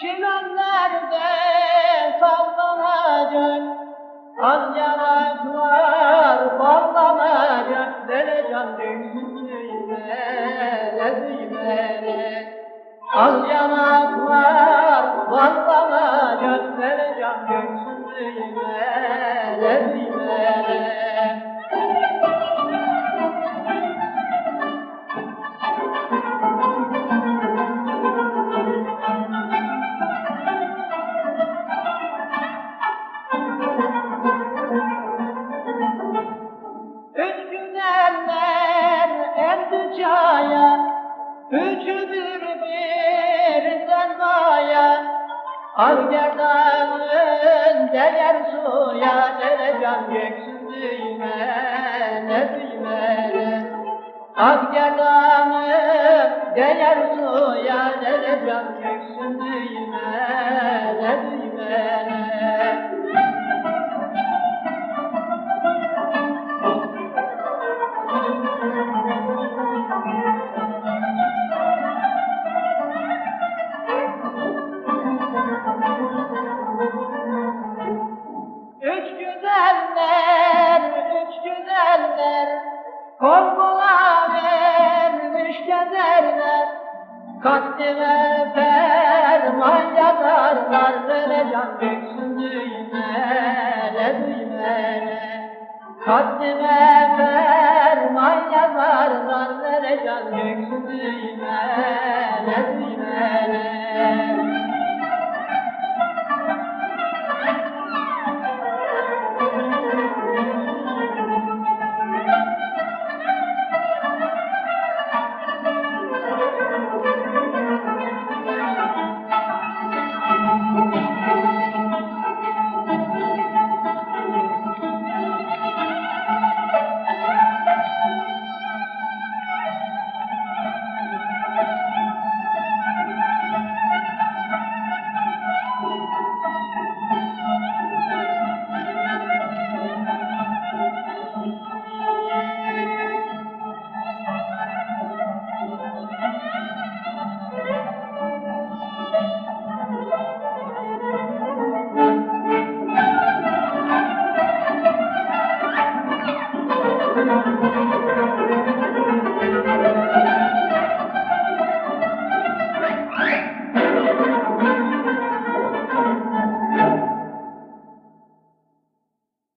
çimenlerde sallanacak Az yanaklar ballanacak Dele can düğününe ezimene Az yanaklar ballanacak Dele can düğününe erdi çaya, Üçü birbirinden maya. Al gerdanın değer suya, Nere can göksün düğme, ne düğme. Ak gerdanın değer suya, Nere can göksün düğme, ne düğme. Kaddime ferman yazarlar, böyle can döksün düğmele düğmele. Kaddime ferman yazarlar, böyle can döksün düğmele düğmele.